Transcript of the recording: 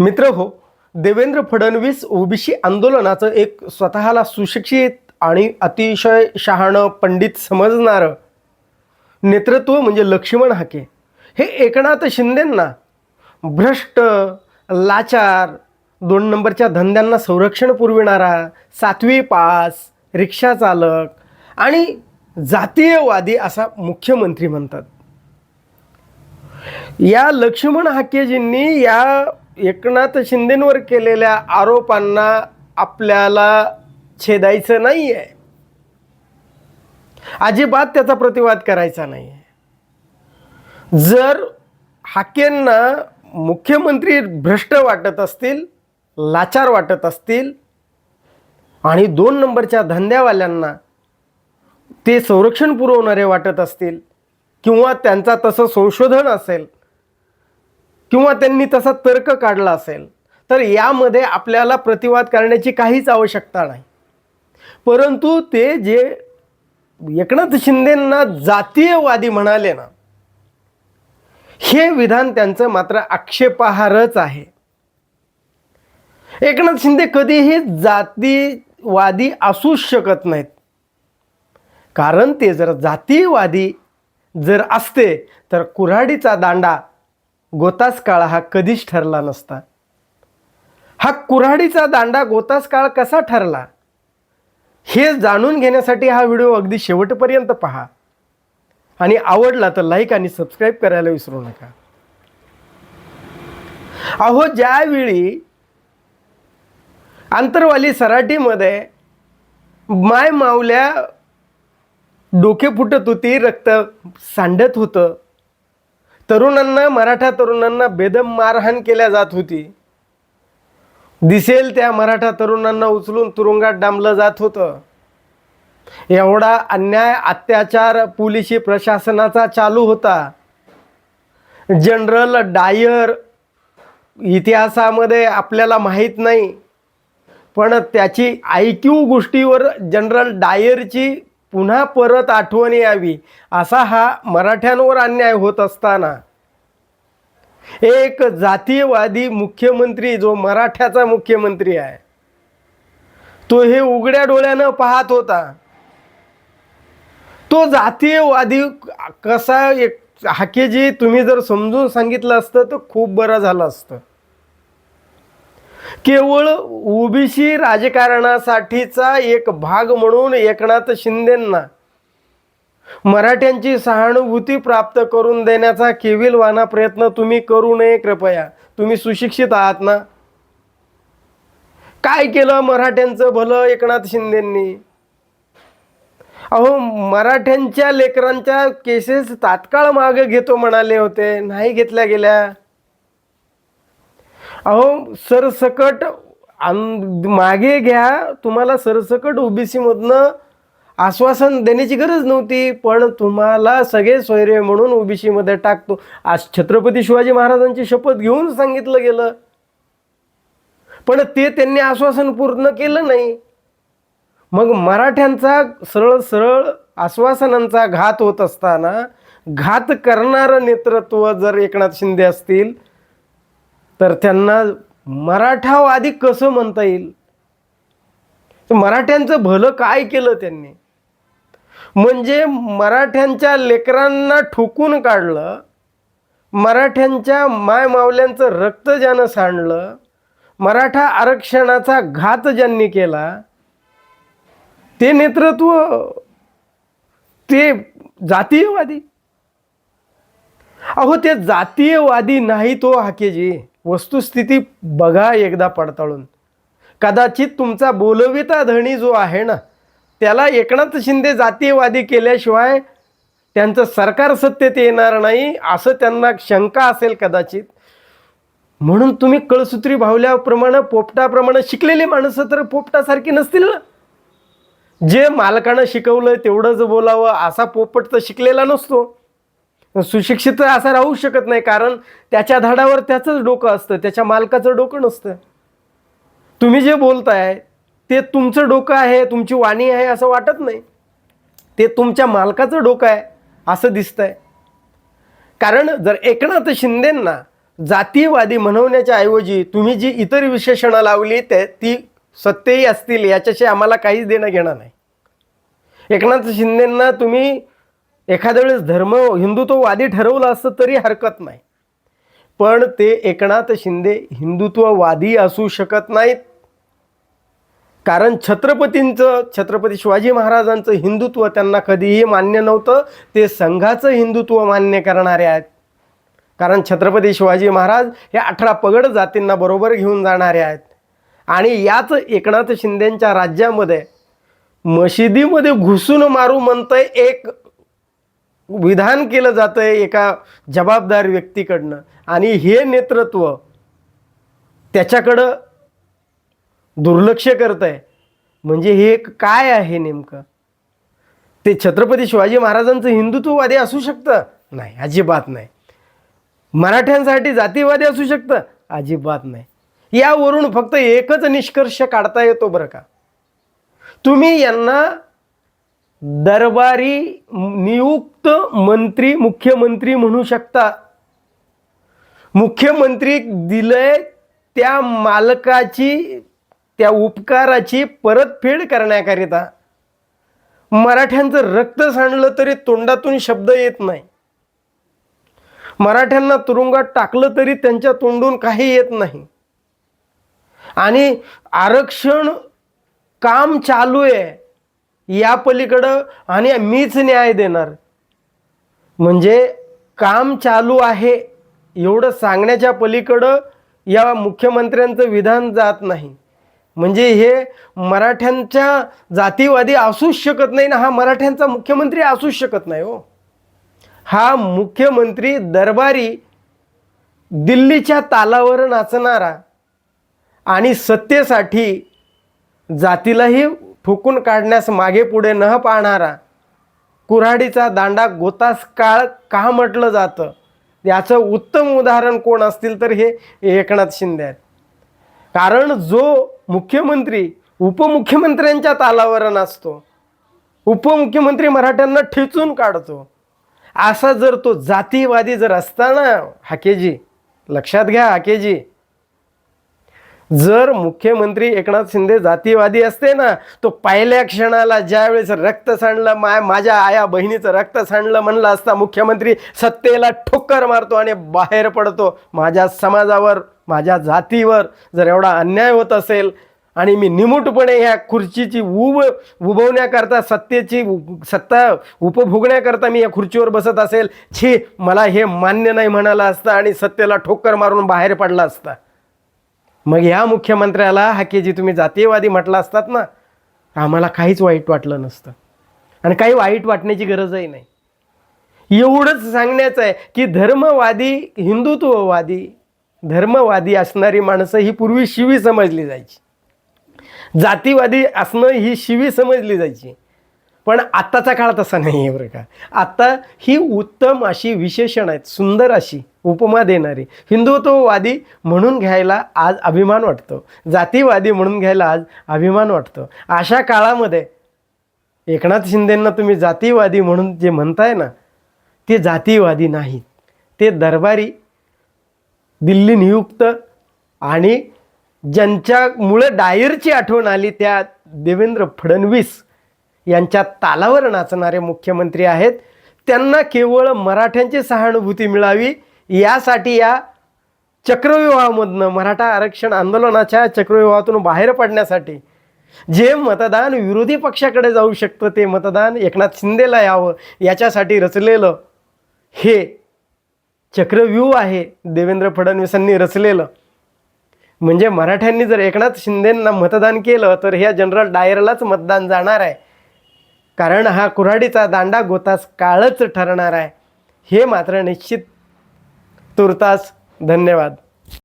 मित्र हो देवेंद्र फडणवीस ओबीसी आंदोलनाचं एक स्वतःला सुशिक्षित आणि अतिशय शहाणं पंडित समजणारं नेतृत्व म्हणजे लक्ष्मण हाके. हे एकनाथ शिंदेंना भ्रष्ट लाचार दोन नंबरच्या धंद्यांना संरक्षण पुरविणारा सातवी पास रिक्षा चालक आणि जातीयवादी असा मुख्यमंत्री म्हणतात. या लक्ष्मण हाकेजींनी या एकनाथ शिंदेंवर केलेल्या आरोपांना आपल्याला छेदायचं नाही आहे अजिबात त्याचा प्रतिवाद करायचा नाही आहे जर हाकेंना मुख्यमंत्री भ्रष्ट वाटत असतील लाचार वाटत असतील आणि दोन नंबरच्या धंद्यावाल्यांना ते संरक्षण पुरवणारे वाटत असतील किंवा त्यांचा तसं संशोधन असेल किंवा त्यांनी तसा तर्क काढला असेल तर यामध्ये आपल्याला प्रतिवाद करण्याची काहीच आवश्यकता नाही. परंतु ते जे एकनाथ शिंदेंना जातीयवादी म्हणाले ना हे विधान त्यांचं मात्र आक्षेपार्हच आहे. एकनाथ शिंदे कधीही जातीवादी असूच शकत नाहीत. कारण ते जर जातीयवादी जर असते तर कुऱ्हाडीचा दांडा गोतास काळ हा कधीच ठरला नसता. हा कुऱ्हाडीचा दांडा गोतास काळ कसा ठरला? हे जाणून घेण्यासाठी हा व्हिडिओ अगदी शेवटपर्यंत पहा. आणि आवडला तर लाईक आणि सबस्क्राईब करायला विसरू नका. अहो ज्यावेळी आंतरवाली सराटीमध्ये माय मावल्या डोके फुटत होती रक्त सांडत होतं तरुणांना मराठा तरुणांना बेदम मारहाण केल्या जात होती. दिसेल त्या मराठा तरुणांना उचलून तुरुंगात डांबलं जात होतं. एवढा अन्याय अत्याचार पोलिसी प्रशासनाचा चालू होता. जनरल डायर इतिहासामध्ये आपल्याला माहीत नाही पण त्याची आय क्यू गोष्टीवर जनरल डायरची पुन्हा परत आठवण यावी. असा हा मराठ्यांवर अन्याय होत असताना. एक जातीयवादी मुख्यमंत्री जो मराठ्याचा मुख्यमंत्री आहे तो हे उघड्या डोळ्यानं पाहत होता. तो जातीयवादी कसा एक हाकेजी तुम्ही जर समजून सांगितलं असतं तर खूप बरं झालं असतं. केवळ ओबीसी राजकारणासाठीचा एक भाग म्हणून एकनाथ शिंदेंना मराठ्यांची सहानुभूती प्राप्त करून देण्याचा केविलवाना प्रयत्न तुम्ही करू नये कृपया. तुम्ही सुशिक्षित आहात ना? काय केलं मराठ्यांचं भलं एकनाथ शिंदेंनी? अहो मराठ्यांच्या लेकरांच्या केसेस तात्काळ मागे घेतो म्हणाले होते. नाही घेतल्या गेल्या. अहो सरसकट मागे घ्या. तुम्हाला सरसकट ओबीसीमधनं आश्वासन देण्याची गरज नव्हती. पण तुम्हाला सगळे सोयरे म्हणून ओबीसीमध्ये टाकतो. आज छत्रपती शिवाजी महाराजांची शपथ घेऊन सांगितलं गेलं. पण ते त्यांनी आश्वासन पूर्ण केलं नाही. मग मराठ्यांचा सरळ सरळ आश्वासनांचा घात होत असताना घात करणारं नेतृत्व जर एकनाथ शिंदे असतील तर त्यांना मराठावादी कसं म्हणता येईल? मराठ्यांचं भलं काय केलं त्यांनी? म्हणजे मराठ्यांच्या लेकरांना ठोकून काढलं मराठ्यांच्या मायमावल्यांचं रक्त ज्यानं सांडलं मराठा आरक्षणाचा घात ज्यांनी केला ते नेतृत्व ते जातीयवादी? अहो ते जातीयवादी नाही तो हाकेजी. वस्तुस्थिती बघा एकदा पडताळून. कदाचित तुमचा बोलविता धणी जो आहे ना त्याला एकनाथ शिंदे जातीयवादी केल्याशिवाय त्यांचं सरकार सत्तेत येणार नाही असं त्यांना शंका असेल कदाचित. म्हणून तुम्ही कळसूत्री भावल्याप्रमाणे पोपटाप्रमाणे शिकलेली माणसं तर पोपटासारखी नसतील ना. जे मालकानं शिकवलं तेवढंच बोलावं असा पोपट तर शिकलेला नसतो. सुशिक्षित असा राहू शकत नाही कारण त्याच्या धाडावर त्याचंच डोकं असतं त्याच्या मालकाचं डोकं नसतं. तुम्ही जे बोलताय ते तुमचं डोकं आहे तुमची वाणी आहे असं वाटत नाही. ते तुमच्या मालकाचं डोकं आहे असं दिसतंय. कारण जर एकनाथ शिंदेंना जातीयवादी म्हणवण्याच्या ऐवजी तुम्ही जी इतर विशेषणं लावली ते ती सत्यही असतील याच्याशी आम्हाला काहीच देणं घेणं नाही. एकनाथ शिंदेंना तुम्ही एखाद्या वेळेस धर्म हिंदुत्ववादी ठरवलं असतं तरी हरकत नाही. पण ते एकनाथ शिंदे हिंदुत्ववादी असू शकत नाहीत. कारण छत्रपतींचं छत्रपती शिवाजी महाराजांचं हिंदुत्व त्यांना कधीही मान्य नव्हतं. ते संघाचं हिंदुत्व मान्य करणारे आहेत. कारण छत्रपती शिवाजी महाराज हे अठरा पगड जातींना बरोबर घेऊन जाणारे आहेत. आणि याच एकनाथ शिंदेंच्या राज्यामध्ये मशिदीमध्ये घुसून मारू म्हणतंय एक विधान केलं जातं आहे एका जबाबदार व्यक्तीकडनं. आणि हे नेतृत्व त्याच्याकडं दुर्लक्ष करत आहे म्हणजे हे एक काय आहे नेमकं? ते छत्रपती शिवाजी महाराजांचं हिंदुत्ववादी असू शकतं? नाही अजिबात नाही. मराठ्यांसाठी जातीवादी असू शकतं? अजिबात नाही. यावरून फक्त एकच निष्कर्ष काढता येतो बरं का? तुम्ही यांना दरबारी नियुक्त मंत्री मुख्यमंत्री म्हणू शकता. मुख्यमंत्री दिलंय त्या मालकाची त्या उपकाराची परतफेड करण्याकरिता. मराठ्यांचं रक्त सांडलं तरी तोंडातून शब्द येत नाही. मराठ्यांना तुरुंगात टाकलं तरी त्यांच्या तोंडून काही येत नाही. आणि आरक्षण काम चालू आहे. या पलीकडं आणि मीच न्याय देणार. म्हणजे काम चालू आहे एवढं सांगण्याच्या पलीकडं या मुख्यमंत्र्यांचं विधान जात नाही. म्हणजे हे मराठ्यांच्या जातीवादी असूच शकत नाही ना हा मराठ्यांचा मुख्यमंत्री असूच शकत नाही हो. हा मुख्यमंत्री दरबारी दिल्लीच्या तालावर नाचणारा आणि सत्तेसाठी जातीलाही ठोकून काढण्यास मागे पुढे न पाहणारा कुऱ्हाडीचा दांडा गोतास काळ का म्हटलं जातं? याचं उत्तम उदाहरण कोण असतील तर हे एकनाथ शिंदे आहेत. कारण जो मुख्यमंत्री उपमुख्यमंत्र्यांच्या तालावर असतो उपमुख्यमंत्री मराठ्यांना ठेचून काढतो. असा जर तो जातीवादी जर असताना हाकेजी लक्षात घ्या हाकेजी जर मुख्यमंत्री एकनाथ शिंदे जातीवादी असते ना तो पहिल्या क्षणाला ज्यावेळेस रक्त सांडलं माय माझ्या आया बहिणीचं रक्त सांडलं म्हणलं असता मुख्यमंत्री सत्तेला ठोक्कर मारतो आणि बाहेर पडतो. माझ्या समाजावर माझ्या जातीवर जर एवढा अन्याय होत असेल आणि मी निमूटपणे ह्या खुर्चीची उब उभवण्याकरता सत्तेची उ- सत्ता उपभोगण्याकरता मी या खुर्चीवर बसत असेल छी मला हे मान्य नाही म्हणाला असता आणि सत्तेला ठोक्कर मारून बाहेर पडला असता. मग या मुख्यमंत्र्याला हा की जी तुम्ही जातीयवादी म्हटला असतात ना आम्हाला काहीच वाईट वाटलं नसतं. आणि काही वाईट वाटण्याची गरजही नाही. एवढंच सांगण्याचं आहे की धर्मवादी हिंदुत्ववादी धर्मवादी असणारी माणसं ही पूर्वी शिवी समजली जायची. जातीवादी असणं ही शिवी समजली जायची. पण आत्ताचा काळ तसा नाही आहे बरं का. आत्ता ही उत्तम अशी विशेषण आहेत सुंदर अशी उपमा देणारी. हिंदुत्ववादी म्हणून घ्यायला आज अभिमान वाटतो. जातीवादी म्हणून घ्यायला आज अभिमान वाटतो. अशा काळामध्ये एकनाथ शिंदेंना तुम्ही जातीवादी म्हणून जे म्हणताय ना ते जातीवादी नाहीत. ते दरबारी दिल्ली नियुक्त आणि ज्यांच्यामुळं डायरची आठवण आली त्या देवेंद्र फडणवीस यांच्या तालावर नाचणारे मुख्यमंत्री आहेत. त्यांना केवळ मराठ्यांची सहानुभूती मिळावी यासाठी या चक्रविवाहामधनं मराठा आरक्षण आंदोलनाच्या चक्रविवाहातून बाहेर पडण्यासाठी जे मतदान विरोधी पक्षाकडे जाऊ शकतं ते मतदान एकनाथ शिंदेला यावं याच्यासाठी रचलेलं हे चक्रव्यूह आहे देवेंद्र फडणवीसांनी रचलेलं. म्हणजे मराठ्यांनी जर एकनाथ शिंदेंना मतदान केलं तर ह्या जनरल डायरलाच मतदान जाणार आहे. कारण हा कुऱ्हाडीचा दांडा गोतास काळच ठरणार आहे. हे मात्र निश्चित तुर्तास धन्यवाद.